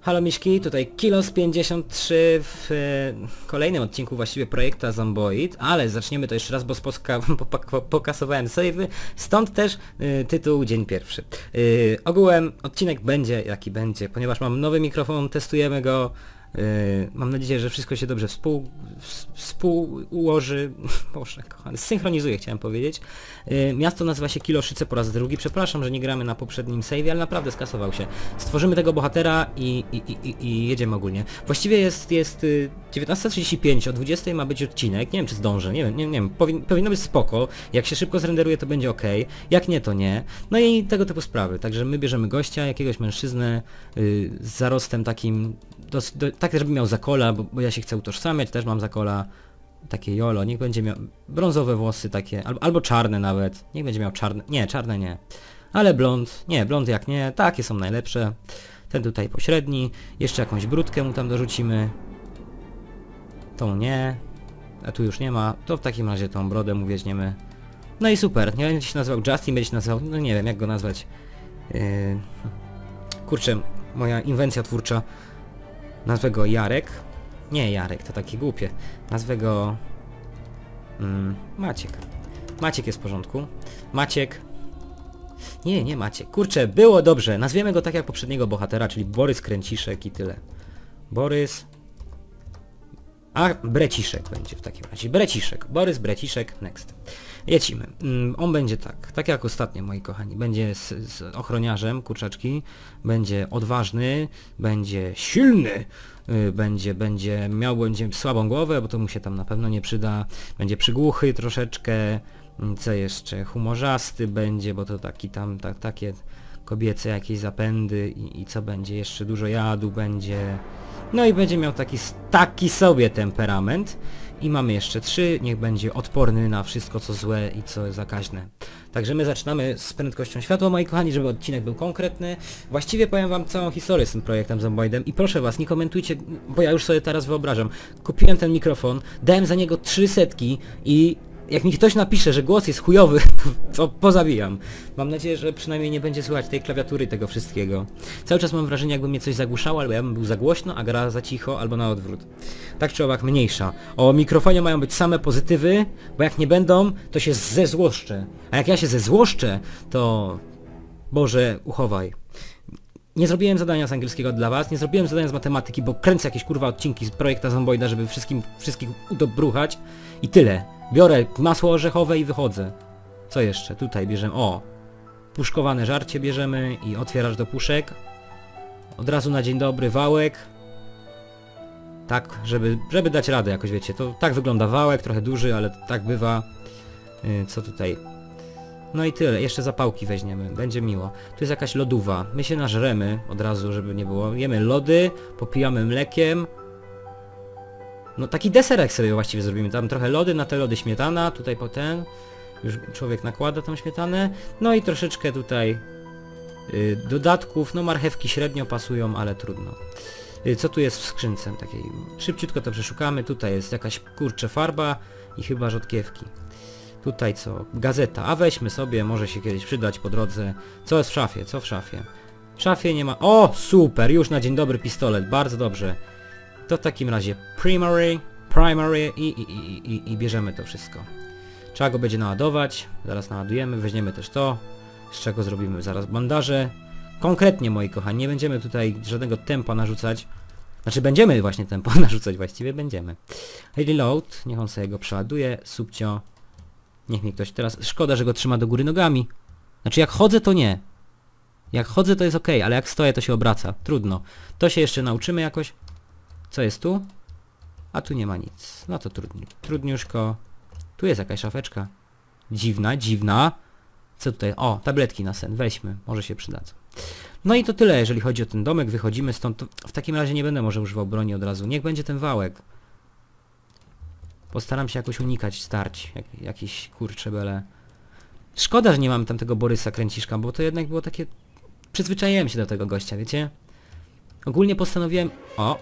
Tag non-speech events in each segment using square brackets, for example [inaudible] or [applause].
Halo Miszki, tutaj Kilos 53 w e, kolejnym odcinku właściwie projekta Zomboid, ale zaczniemy to jeszcze raz, bo sposka, [laughs] popa- pokasowałem save'y, stąd też e, tytuł dzień pierwszy. E, ogółem odcinek będzie jaki będzie, ponieważ mam nowy mikrofon, testujemy go, mam nadzieję, że wszystko się dobrze współ, współułoży, [laughs] boże kochany, synchronizuje chciałem powiedzieć. E, miasto nazywa się Kiloszyce po raz drugi, przepraszam, że nie gramy na poprzednim save'ie, ale naprawdę skasował się. Stworzymy tego bohatera i, i, i, i- jedziemy ogólnie. Właściwie jest, jest y, 19.35, o 20.00 ma być odcinek, nie wiem czy zdążę, nie wiem, nie, wiem, powin, powinno być spoko, jak się szybko zrenderuje to będzie ok, jak nie to nie, no i tego typu sprawy, także my bierzemy gościa, jakiegoś mężczyznę y, z zarostem takim, do, tak żeby miał zakola, bo, bo ja się chcę utożsamiać, też mam zakola, takie jolo, niech będzie miał brązowe włosy takie, albo, albo czarne nawet, niech będzie miał czarne, nie, czarne nie, ale blond, nie, blond jak nie, takie są najlepsze, ten tutaj pośredni, jeszcze jakąś brudkę mu tam dorzucimy, tą nie, a tu już nie ma, to w takim razie tą brodę mu weźmiemy, no i super, nie będzie się nazywał Justin, będzie się nazywał, no nie wiem jak go nazwać, yy... kurczę, moja inwencja twórcza, nazwę go Jarek, nie Jarek, to takie głupie. Nazwę go... Mm, Maciek. Maciek jest w porządku. Maciek... Nie, nie Maciek. Kurczę, było dobrze. Nazwiemy go tak jak poprzedniego bohatera, czyli Borys Kręciszek i tyle. Borys... A, Breciszek będzie w takim razie. Breciszek. Borys Breciszek, next. Lecimy. Mm, on będzie tak, tak jak ostatnio moi kochani. Będzie z, z ochroniarzem, kurczaczki. Będzie odważny, będzie silny, y, będzie, będzie miał będzie słabą głowę, bo to mu się tam na pewno nie przyda. Będzie przygłuchy troszeczkę. Mm, Co jeszcze? Humorzasty będzie, bo to taki tam, tak, takie kobiece jakieś zapędy i, i co będzie? Jeszcze dużo jadu będzie. No i będzie miał taki, taki sobie temperament. I mamy jeszcze trzy, niech będzie odporny na wszystko co złe i co zakaźne. Także my zaczynamy z prędkością światła, moi kochani, żeby odcinek był konkretny. Właściwie powiem wam całą historię z tym projektem Zomboidem i proszę was, nie komentujcie, bo ja już sobie teraz wyobrażam. Kupiłem ten mikrofon, dałem za niego trzy setki i jak mi ktoś napisze, że głos jest chujowy, [laughs] to pozabijam. Mam nadzieję, że przynajmniej nie będzie słychać tej klawiatury, tego wszystkiego. Cały czas mam wrażenie, jakby mnie coś zagłuszało, albo ja bym był za głośno, a gra za cicho, albo na odwrót. Tak czy owak mniejsza. O mikrofonie mają być same pozytywy, bo jak nie będą, to się zezłoszczę. A jak ja się zezłoszczę, to... Boże, uchowaj. Nie zrobiłem zadania z angielskiego dla was, nie zrobiłem zadania z matematyki, bo kręcę jakieś kurwa odcinki z projekta Zomboida, żeby wszystkim, wszystkich udobruchać i tyle. Biorę masło orzechowe i wychodzę. Co jeszcze? Tutaj bierzemy, o! Puszkowane żarcie bierzemy i otwierasz do puszek. Od razu na dzień dobry wałek. Tak, żeby, żeby dać radę jakoś, wiecie, to tak wygląda wałek, trochę duży, ale tak bywa. Yy, co tutaj? No i tyle, jeszcze zapałki weźmiemy, będzie miło. Tu jest jakaś lodówa, my się nażremy od razu, żeby nie było. Jemy lody, popijamy mlekiem. No taki deserek sobie właściwie zrobimy, tam trochę lody, na te lody śmietana, tutaj potem już człowiek nakłada tą śmietanę. No i troszeczkę tutaj y, dodatków, no marchewki średnio pasują, ale trudno. Y, co tu jest w skrzynce takiej? Szybciutko to przeszukamy, tutaj jest jakaś kurcze farba i chyba rzodkiewki. Tutaj co? Gazeta. A weźmy sobie, może się kiedyś przydać po drodze. Co jest w szafie? Co w szafie? W szafie nie ma... O! Super! Już na dzień dobry pistolet. Bardzo dobrze. To w takim razie primary, primary i, i, i, i, i bierzemy to wszystko. Trzeba go będzie naładować. Zaraz naładujemy. Weźmiemy też to. Z czego zrobimy zaraz bandaże. Konkretnie moi kochani, nie będziemy tutaj żadnego tempa narzucać. Znaczy będziemy właśnie tempo [laughs] narzucać, właściwie będziemy. Reload, niech on sobie go przeładuje. Subcio. Niech mi ktoś teraz... Szkoda, że go trzyma do góry nogami. Znaczy jak chodzę to nie. Jak chodzę to jest ok, ale jak stoję to się obraca. Trudno. To się jeszcze nauczymy jakoś. Co jest tu? A tu nie ma nic. No to trudni. Trudniuszko. Tu jest jakaś szafeczka. Dziwna, dziwna. Co tutaj? O, tabletki na sen. Weźmy. Może się przydadzą. No i to tyle, jeżeli chodzi o ten domek. Wychodzimy stąd. W takim razie nie będę może używał broni od razu. Niech będzie ten wałek. Postaram się jakoś unikać starć. Jak, jakiś kurcze bele. Szkoda, że nie mam tam tego Borysa Kręciszka, bo to jednak było takie... Przyzwyczaiłem się do tego gościa, wiecie? Ogólnie postanowiłem... O!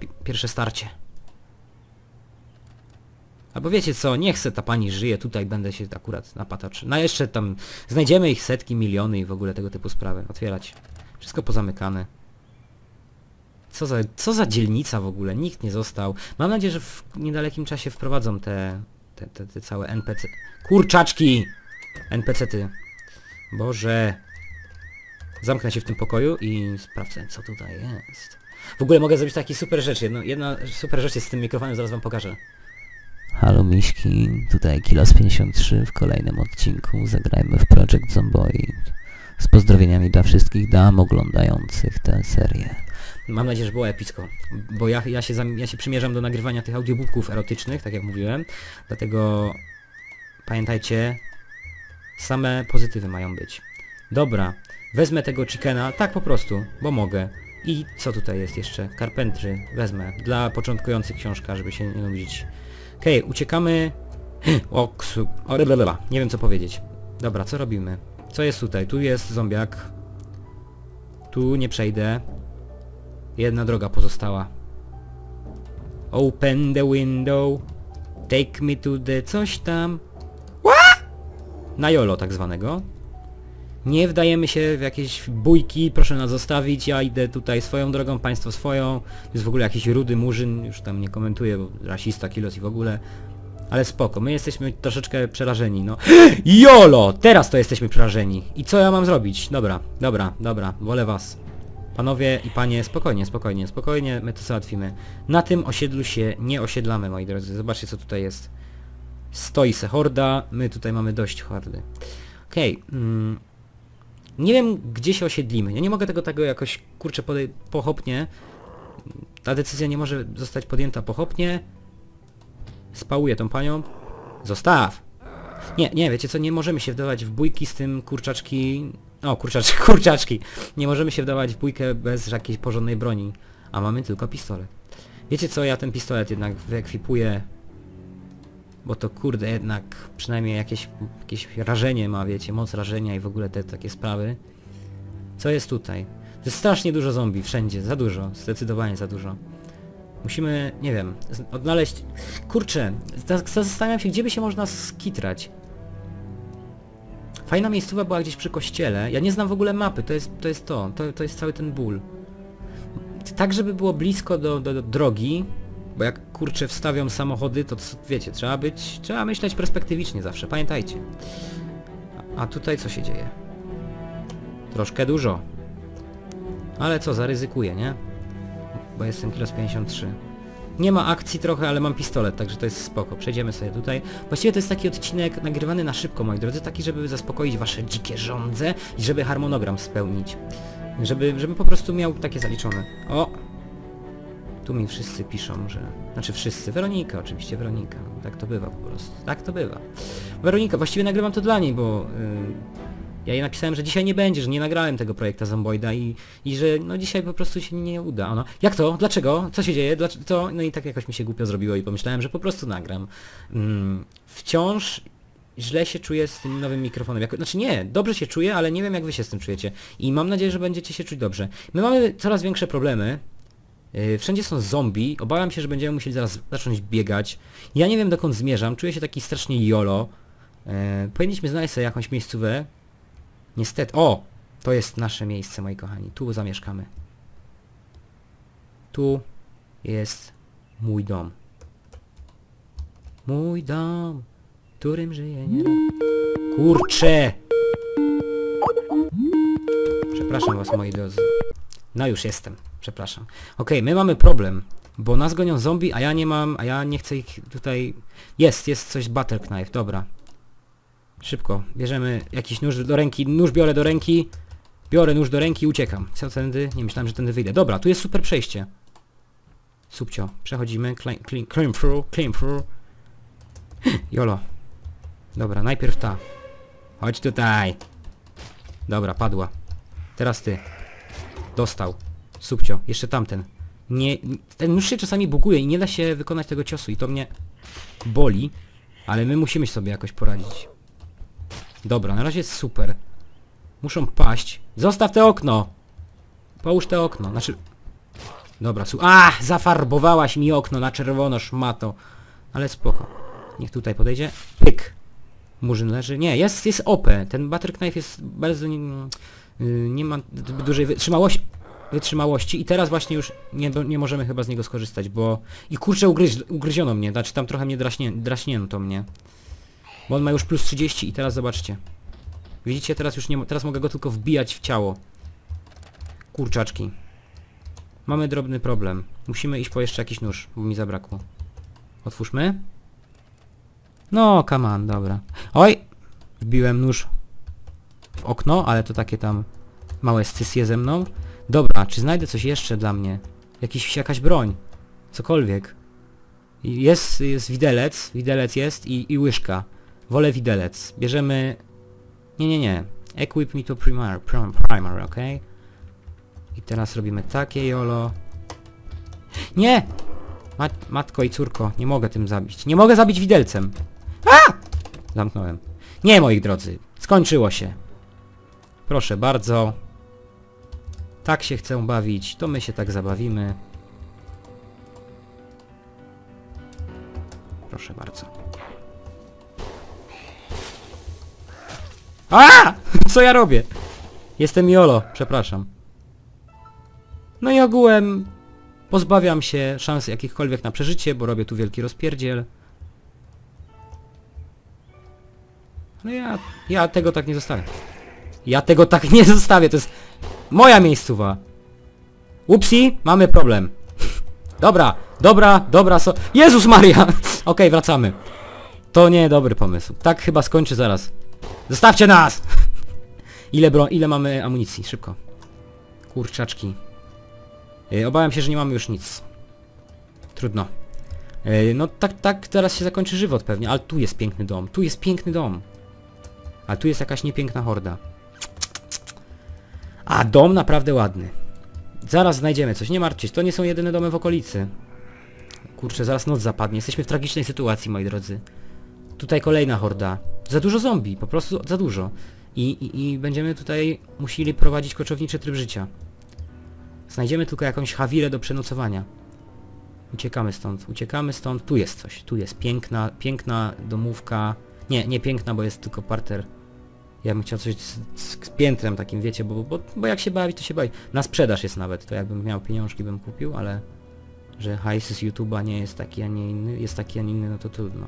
Pi- Pierwsze starcie. Albo wiecie co, nie chcę ta pani żyje, tutaj będę się akurat napatacz. No jeszcze tam znajdziemy ich setki, miliony i w ogóle tego typu sprawy. Otwierać. Wszystko pozamykane. Co za, co za dzielnica w ogóle? Nikt nie został. Mam nadzieję, że w niedalekim czasie wprowadzą te, te, te, te całe NPC... Kurczaczki! NPC-ty. Boże. Zamknę się w tym pokoju i sprawdzę, co tutaj jest. W ogóle mogę zrobić taki super rzecz. Jedno, jedna super rzecz jest z tym mikrofonem, zaraz wam pokażę. Halo Miśki, tutaj Kilos53 w kolejnym odcinku zagrajmy w Project Zomboid. Z pozdrowieniami dla wszystkich dam oglądających tę serię. Mam nadzieję, że było epicko, bo ja, ja, się, ja się przymierzam do nagrywania tych audiobooków erotycznych, tak jak mówiłem, dlatego pamiętajcie, same pozytywy mają być. Dobra, wezmę tego chickena, tak po prostu, bo mogę. I co tutaj jest jeszcze? Carpentry wezmę, dla początkujących książka, żeby się nie nudzić. Okej, okay, uciekamy... [gasps] O, ksu... O. Nie wiem co powiedzieć. Dobra, co robimy? Co jest tutaj? Tu jest zombiak. Tu nie przejdę. Jedna droga pozostała. Open the window. Take me to the coś tam. Na jolo tak zwanego. Nie wdajemy się w jakieś bójki, proszę nas zostawić, ja idę tutaj swoją drogą, państwo swoją. To jest w ogóle jakiś rudy murzyn, już tam nie komentuję, bo rasista, kilos i w ogóle. Ale spoko, my jesteśmy troszeczkę przerażeni, no. [gasps] JOLO! Teraz to jesteśmy przerażeni. I co ja mam zrobić? Dobra, dobra, dobra, wolę was. Panowie i panie, spokojnie, spokojnie, spokojnie, my to załatwimy. Na tym osiedlu się nie osiedlamy, moi drodzy. Zobaczcie, co tutaj jest. Stoi se horda, my tutaj mamy dość hordy. Okej, okay, mm, nie wiem, gdzie się osiedlimy. Ja nie mogę tego tego jakoś, kurczę, pochopnie. Ta decyzja nie może zostać podjęta pochopnie. Spałuję tą panią. Zostaw! Nie, nie, wiecie co, nie możemy się wdawać w bójki z tym kurczaczki... O, kurczaczki, [laughs] kurczaczki! Nie możemy się wdawać w bójkę bez jakiejś porządnej broni. A mamy tylko pistolet. Wiecie co, ja ten pistolet jednak wyekwipuję bo to kurde jednak przynajmniej jakieś, jakieś rażenie ma, wiecie, moc rażenia i w ogóle te takie sprawy. Co jest tutaj? To jest strasznie dużo zombie, wszędzie, za dużo, zdecydowanie za dużo. Musimy, nie wiem, odnaleźć... Kurczę, zastanawiam się, gdzie by się można skitrać. Fajna miejscowa była gdzieś przy kościele. Ja nie znam w ogóle mapy, to jest to, jest to, to, to jest cały ten ból. Tak, żeby było blisko do, do, do drogi, bo jak kurczę wstawią samochody, to wiecie, trzeba być, trzeba myśleć perspektywicznie zawsze, pamiętajcie. A, tutaj co się dzieje? Troszkę dużo. Ale co, zaryzykuję, nie? Bo jestem kilos 53. Nie ma akcji trochę, ale mam pistolet, także to jest spoko. Przejdziemy sobie tutaj. Właściwie to jest taki odcinek nagrywany na szybko, moi drodzy, taki, żeby zaspokoić wasze dzikie żądze i żeby harmonogram spełnić. Żeby, żeby po prostu miał takie zaliczone. O, tu mi wszyscy piszą, że... Znaczy wszyscy, Weronika oczywiście, Weronika. Tak to bywa po prostu. Tak to bywa. Weronika, właściwie nagrywam to dla niej, bo... Yy, ja jej napisałem, że dzisiaj nie będzie, że nie nagrałem tego projekta Zomboida i, i że no dzisiaj po prostu się nie uda. Ona, jak to? Dlaczego? Co się dzieje? Dlaczego? To? No i tak jakoś mi się głupio zrobiło i pomyślałem, że po prostu nagram. Mm, wciąż źle się czuję z tym nowym mikrofonem. Znaczy nie, dobrze się czuję, ale nie wiem jak wy się z tym czujecie. I mam nadzieję, że będziecie się czuć dobrze. My mamy coraz większe problemy, wszędzie są zombie, obawiam się, że będziemy musieli zaraz zacząć biegać. Ja nie wiem dokąd zmierzam, czuję się taki strasznie jolo. Yy, powinniśmy znaleźć sobie jakąś miejscówę. Niestety, o! To jest nasze miejsce, moi kochani. Tu zamieszkamy. Tu jest mój dom. Mój dom, którym żyje nie... Kurcze! Przepraszam was, moi drodzy. No już jestem. Przepraszam. Okej, okay, my mamy problem, bo nas gonią zombie, a ja nie mam, a ja nie chcę ich tutaj... Jest, jest coś butter knife, dobra. Szybko, bierzemy jakiś nóż do ręki, nóż biorę do ręki, biorę nóż do ręki i uciekam. Co tędy? Nie myślałem, że tędy wyjdę. Dobra, tu jest super przejście. Subcio, przechodzimy, climb, climb, through, climb through. [laughs] Jolo. Dobra, najpierw ta. Chodź tutaj. Dobra, padła. Teraz ty. Dostał. Subcio, jeszcze tamten. Nie, ten nóż się czasami buguje i nie da się wykonać tego ciosu i to mnie boli, ale my musimy sobie jakoś poradzić. Dobra, na razie jest super. Muszą paść. Zostaw te okno! Połóż te okno, znaczy... Dobra, su... A, Zafarbowałaś mi okno na czerwono, szmato. Ale spoko. Niech tutaj podejdzie. Pyk! Murzyn leży. Nie, jest, jest OP. Ten butter knife jest bardzo... Nie, nie ma dużej wytrzymałości. Wytrzymałości i teraz właśnie już nie, nie możemy chyba z niego skorzystać, bo... I kurczę ugryź, ugryziono mnie, znaczy tam trochę mnie draśnie, draśnięto mnie. Bo on ma już plus 30 i teraz zobaczcie. Widzicie, teraz już nie teraz mogę go tylko wbijać w ciało. Kurczaczki. Mamy drobny problem. Musimy iść po jeszcze jakiś nóż, bo mi zabrakło. Otwórzmy. No, come on, dobra. Oj! Wbiłem nóż w okno, ale to takie tam małe scysje ze mną. Dobra, czy znajdę coś jeszcze dla mnie? Jakiś, jakaś broń. Cokolwiek. Jest, jest widelec, widelec jest i, i łyżka. Wolę widelec. Bierzemy... Nie, nie, nie. Equip me to primar, prim, primer, ok? I teraz robimy takie jolo. Nie! Mat, matko i córko, nie mogę tym zabić. Nie mogę zabić widelcem. A! Zamknąłem. Nie, moi drodzy. Skończyło się. Proszę bardzo. Tak się chcę bawić, to my się tak zabawimy. Proszę bardzo. A! [laughs] Co ja robię? Jestem Jolo, przepraszam. No i ogółem pozbawiam się szans jakichkolwiek na przeżycie, bo robię tu wielki rozpierdziel. No ja, ja tego tak nie zostawię. Ja tego tak nie zostawię, to jest moja miejscowa. Upsi, mamy problem. Dobra, dobra, dobra, so... Jezus Maria! [laughs] Okej, wracamy. To nie dobry pomysł. Tak chyba skończy zaraz. Zostawcie nas! [laughs] ile bro... ile mamy amunicji? Szybko. Kurczaczki. Yy, obawiam się, że nie mamy już nic. Trudno. Yy, no tak, tak, teraz się zakończy żywot pewnie, ale tu jest piękny dom. Tu jest piękny dom. A tu jest jakaś niepiękna horda. A dom naprawdę ładny. Zaraz znajdziemy coś, nie martwcie się, to nie są jedyne domy w okolicy. Kurczę, zaraz noc zapadnie, jesteśmy w tragicznej sytuacji, moi drodzy. Tutaj kolejna horda. Za dużo zombie, po prostu za dużo. I, i, i będziemy tutaj musieli prowadzić koczowniczy tryb życia. Znajdziemy tylko jakąś hawirę do przenocowania. Uciekamy stąd, uciekamy stąd. Tu jest coś, tu jest piękna, piękna domówka. Nie, nie piękna, bo jest tylko parter. Ja bym chciał coś z, z, piętrem takim, wiecie, bo, bo, bo jak się bawi, to się bawi. Na sprzedaż jest nawet, to jakbym miał pieniążki, bym kupił, ale że hajs z YouTube'a nie jest taki, a nie inny, jest taki, a nie inny, no to trudno.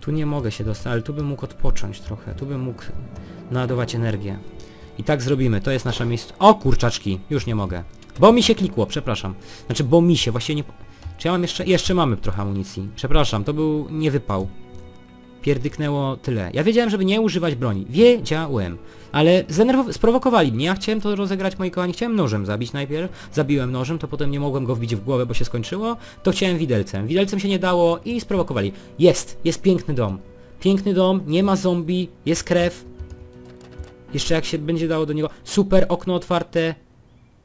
Tu nie mogę się dostać, ale tu bym mógł odpocząć trochę, tu bym mógł naładować energię. I tak zrobimy, to jest nasza miejsce... O kurczaczki, już nie mogę. Bo mi się klikło, przepraszam. Znaczy, bo mi się, właściwie nie... Czy ja mam jeszcze... Jeszcze mamy trochę amunicji. Przepraszam, to był niewypał. Pierdyknęło tyle. Ja wiedziałem, żeby nie używać broni. Wiedziałem. Ale zdenerwow- sprowokowali mnie. Ja chciałem to rozegrać, moi kochani. Chciałem nożem zabić najpierw. Zabiłem nożem, to potem nie mogłem go wbić w głowę, bo się skończyło. To chciałem widelcem. Widelcem się nie dało i sprowokowali. Jest! Jest piękny dom. Piękny dom, nie ma zombie, jest krew. Jeszcze jak się będzie dało do niego... Super, okno otwarte.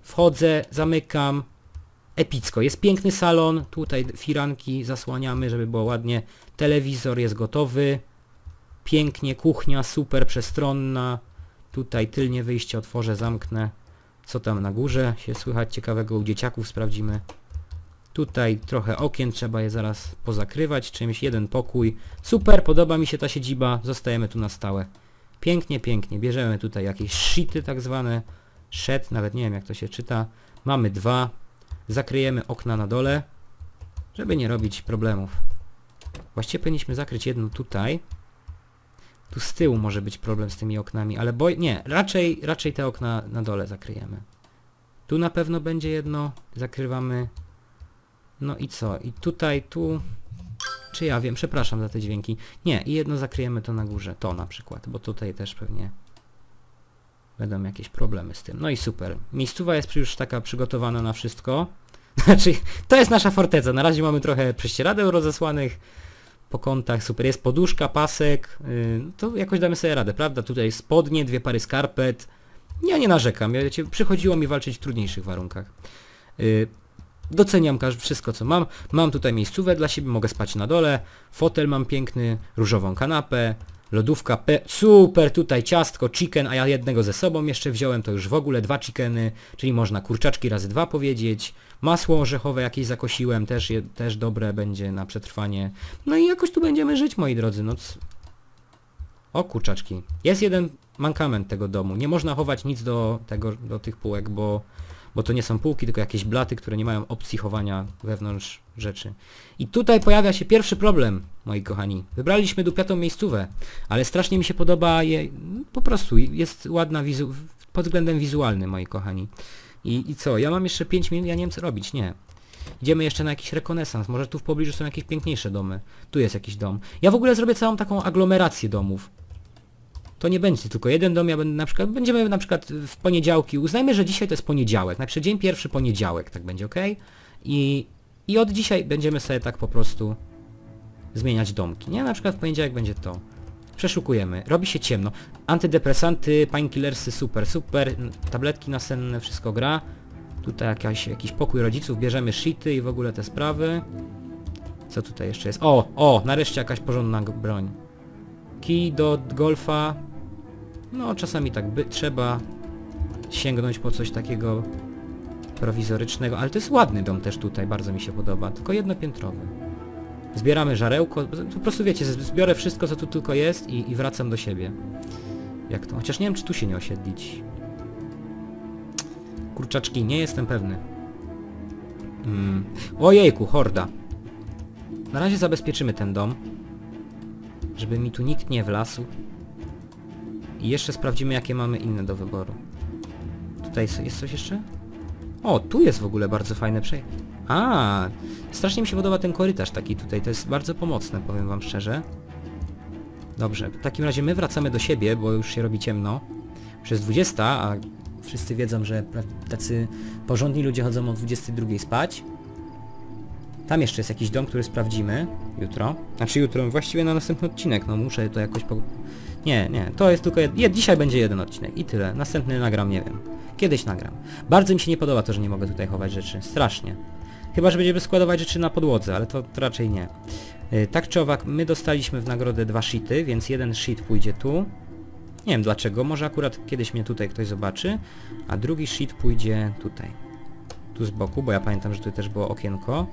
Wchodzę, zamykam. Epicko. Jest piękny salon. Tutaj firanki zasłaniamy, żeby było ładnie. Telewizor jest gotowy. Pięknie, kuchnia super przestronna. Tutaj tylnie wyjście otworzę, zamknę. Co tam na górze się słychać ciekawego u dzieciaków sprawdzimy. Tutaj trochę okien, trzeba je zaraz pozakrywać czymś. Jeden pokój. Super, podoba mi się ta siedziba. Zostajemy tu na stałe. Pięknie, pięknie. Bierzemy tutaj jakieś shity tak zwane. Shed, nawet nie wiem jak to się czyta. Mamy dwa. Zakryjemy okna na dole, żeby nie robić problemów. Właściwie powinniśmy zakryć jedno tutaj. Tu z tyłu może być problem z tymi oknami, ale boj... Nie, raczej, raczej te okna na dole zakryjemy. Tu na pewno będzie jedno. Zakrywamy. No i co? I tutaj, tu... Czy ja wiem? Przepraszam za te dźwięki. Nie, i jedno zakryjemy to na górze. To na przykład, bo tutaj też pewnie będą jakieś problemy z tym. No i super. Miejscowa jest już taka przygotowana na wszystko. [laughs] Znaczy, to jest nasza forteca. Na razie mamy trochę prześcieradeł rozesłanych po kątach. Super. Jest poduszka, pasek. Yy, to jakoś damy sobie radę, prawda? Tutaj spodnie, dwie pary skarpet. Ja nie narzekam. Wiecie, przychodziło mi walczyć w trudniejszych warunkach. Yy, doceniam wszystko co mam. Mam tutaj miejscówę dla siebie, mogę spać na dole. Fotel mam piękny, różową kanapę. Lodówka, pe super, tutaj ciastko, chicken, a ja jednego ze sobą jeszcze wziąłem, to już w ogóle dwa chickeny, czyli można kurczaczki razy dwa powiedzieć. Masło orzechowe jakieś zakosiłem, też, je, też dobre będzie na przetrwanie. No i jakoś tu będziemy żyć, moi drodzy, no c- O kurczaczki. Jest jeden mankament tego domu, nie można chować nic do tego, do tych półek, bo bo to nie są półki, tylko jakieś blaty, które nie mają opcji chowania wewnątrz rzeczy. I tutaj pojawia się pierwszy problem, moi kochani. Wybraliśmy dupiatą miejscówę, ale strasznie mi się podoba je, po prostu jest ładna wizu pod względem wizualnym, moi kochani. I, I co, ja mam jeszcze 5 minut, ja nie wiem co robić, nie. Idziemy jeszcze na jakiś rekonesans, może tu w pobliżu są jakieś piękniejsze domy. Tu jest jakiś dom. Ja w ogóle zrobię całą taką aglomerację domów. To nie będzie tylko jeden dom, ja będę na przykład, będziemy na przykład w poniedziałki, uznajmy, że dzisiaj to jest poniedziałek, na przykład dzień pierwszy poniedziałek, tak będzie, ok? I, I od dzisiaj będziemy sobie tak po prostu zmieniać domki, nie? Na przykład w poniedziałek będzie to. Przeszukujemy, robi się ciemno. Antydepresanty, painkillersy, super, super, tabletki nasenne, wszystko gra. Tutaj jakaś, jakiś pokój rodziców, bierzemy shity i w ogóle te sprawy. Co tutaj jeszcze jest? O, o, nareszcie jakaś porządna broń. Kij do golfa. No, czasami tak by trzeba sięgnąć po coś takiego prowizorycznego, ale to jest ładny dom też tutaj, bardzo mi się podoba, tylko jednopiętrowy. Zbieramy żarełko, po prostu wiecie, zbiorę wszystko co tu tylko jest i, i wracam do siebie. Jak to? Chociaż nie wiem czy tu się nie osiedlić. Kurczaczki, nie jestem pewny. Mm. Ojejku, horda. Na razie zabezpieczymy ten dom. Żeby mi tu nikt nie wlasł. I jeszcze sprawdzimy jakie mamy inne do wyboru. Tutaj jest coś jeszcze? O, tu jest w ogóle bardzo fajne przejście. A, strasznie mi się podoba ten korytarz taki tutaj, to jest bardzo pomocne, powiem wam szczerze. Dobrze, w takim razie my wracamy do siebie, bo już się robi ciemno. Przez 20, a wszyscy wiedzą, że tacy porządni ludzie chodzą o 22 spać. Tam jeszcze jest jakiś dom, który sprawdzimy jutro. Znaczy jutro, właściwie na następny odcinek, no muszę to jakoś po... Nie, nie, to jest tylko... Jed... Dzisiaj będzie jeden odcinek i tyle. Następny nagram, nie wiem. Kiedyś nagram. Bardzo mi się nie podoba to, że nie mogę tutaj chować rzeczy. Strasznie. Chyba, że będziemy składować rzeczy na podłodze, ale to, to raczej nie. Yy, tak czy owak, my dostaliśmy w nagrodę dwa sheety, więc jeden sheet pójdzie tu. Nie wiem dlaczego, może akurat kiedyś mnie tutaj ktoś zobaczy, a drugi sheet pójdzie tutaj. Tu z boku, bo ja pamiętam, że tu też było okienko.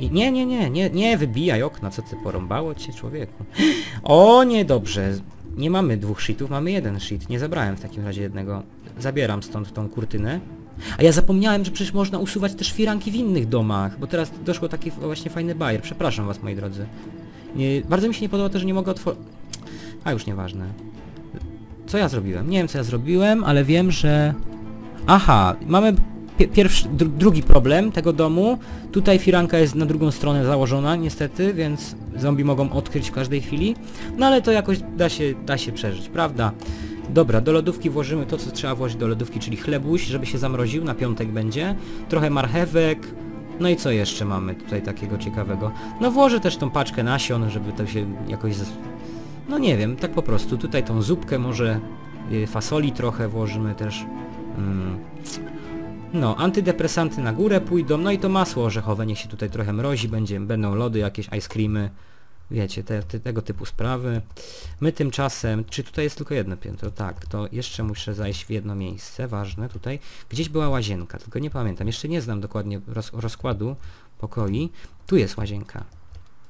I nie, nie, nie, nie, nie wybijaj okna, co ty porąbało cię człowieku. O, niedobrze. Nie mamy dwóch sheetów, mamy jeden sheet. Nie zabrałem w takim razie jednego. Zabieram stąd tą kurtynę. A ja zapomniałem, że przecież można usuwać też firanki w innych domach, bo teraz doszło taki właśnie fajny bajer. Przepraszam was, moi drodzy. Nie, bardzo mi się nie podoba to, że nie mogę otworzyć... A już nieważne. Co ja zrobiłem? Nie wiem co ja zrobiłem, ale wiem, że... Aha, mamy pierwszy, dr drugi problem tego domu. Tutaj firanka jest na drugą stronę założona niestety, więc zombie mogą odkryć w każdej chwili. No ale to jakoś da się, da się przeżyć, prawda? Dobra, do lodówki włożymy to, co trzeba włożyć do lodówki, czyli chlebuś, żeby się zamroził, na piątek będzie. Trochę marchewek. No i co jeszcze mamy tutaj takiego ciekawego? No włożę też tą paczkę nasion, żeby to się jakoś... No nie wiem, tak po prostu. Tutaj tą zupkę może y, fasoli trochę włożymy też. Mm. No, antydepresanty na górę pójdą, no i to masło orzechowe niech się tutaj trochę mrozi, będzie, będą lody, jakieś ice creamy, wiecie, te, te, tego typu sprawy. My tymczasem, czy tutaj jest tylko jedno piętro? Tak, to jeszcze muszę zajść w jedno miejsce, ważne tutaj. Gdzieś była łazienka, tylko nie pamiętam, jeszcze nie znam dokładnie roz, rozkładu pokoi. Tu jest łazienka.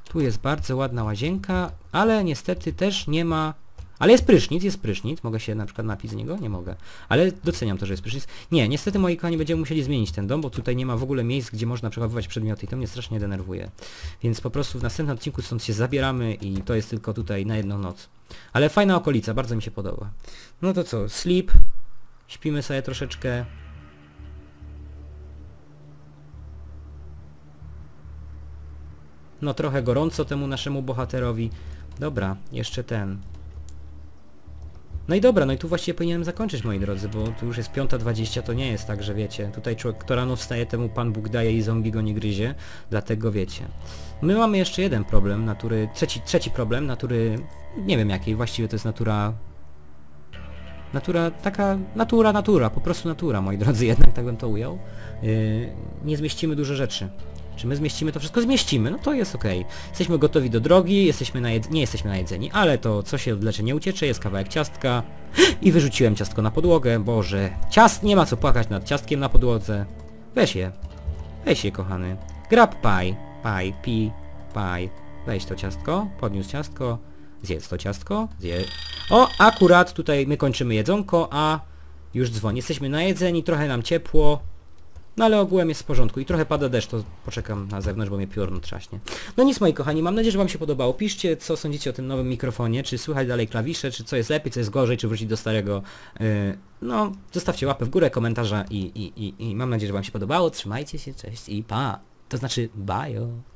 Tu jest bardzo ładna łazienka, ale niestety też nie ma ale jest prysznic, jest prysznic. Mogę się na przykład napić z niego? Nie mogę. Ale doceniam to, że jest prysznic. Nie, niestety moi kochani będziemy musieli zmienić ten dom, bo tutaj nie ma w ogóle miejsc, gdzie można przechowywać przedmioty i to mnie strasznie denerwuje. Więc po prostu w następnym odcinku stąd się zabieramy i to jest tylko tutaj na jedną noc. Ale fajna okolica, bardzo mi się podoba. No to co, sleep. Śpimy sobie troszeczkę. No trochę gorąco temu naszemu bohaterowi. Dobra, jeszcze ten. No i dobra, no i tu właściwie powinienem zakończyć moi drodzy, bo tu już jest 5.20, to nie jest tak, że wiecie, tutaj człowiek, kto rano wstaje, temu Pan Bóg daje i zombie go nie gryzie, dlatego wiecie. My mamy jeszcze jeden problem, natury, trzeci, trzeci problem, natury, nie wiem jakiej, właściwie to jest natura... Natura, taka, natura, natura, po prostu natura, moi drodzy, [laughs] jednak tak bym to ujął. Yy, nie zmieścimy dużo rzeczy. Czy my zmieścimy to wszystko? Zmieścimy, no to jest ok. Jesteśmy gotowi do drogi, jesteśmy na nie jesteśmy najedzeni, ale to co się odlecze nie uciecze, jest kawałek ciastka [gasps] i wyrzuciłem ciastko na podłogę, boże. Ciast, nie ma co płakać nad ciastkiem na podłodze. Weź je. Weź je, kochany. Grab pie, pie, pi, pie. Weź to ciastko, podniósł ciastko, zjedz to ciastko, zjedz... O, akurat tutaj my kończymy jedzonko, a już dzwoni. Jesteśmy najedzeni, trochę nam ciepło, no ale ogółem jest w porządku i trochę pada deszcz, to poczekam na zewnątrz, bo mnie piorun trzaśnie. No nic moi kochani, mam nadzieję, że wam się podobało. Piszcie, co sądzicie o tym nowym mikrofonie, czy słychać dalej klawisze, czy co jest lepiej, co jest gorzej, czy wrócić do starego. Yy, no, zostawcie łapę w górę, komentarza i, i, i, i mam nadzieję, że wam się podobało. Trzymajcie się, cześć i pa! To znaczy, bye!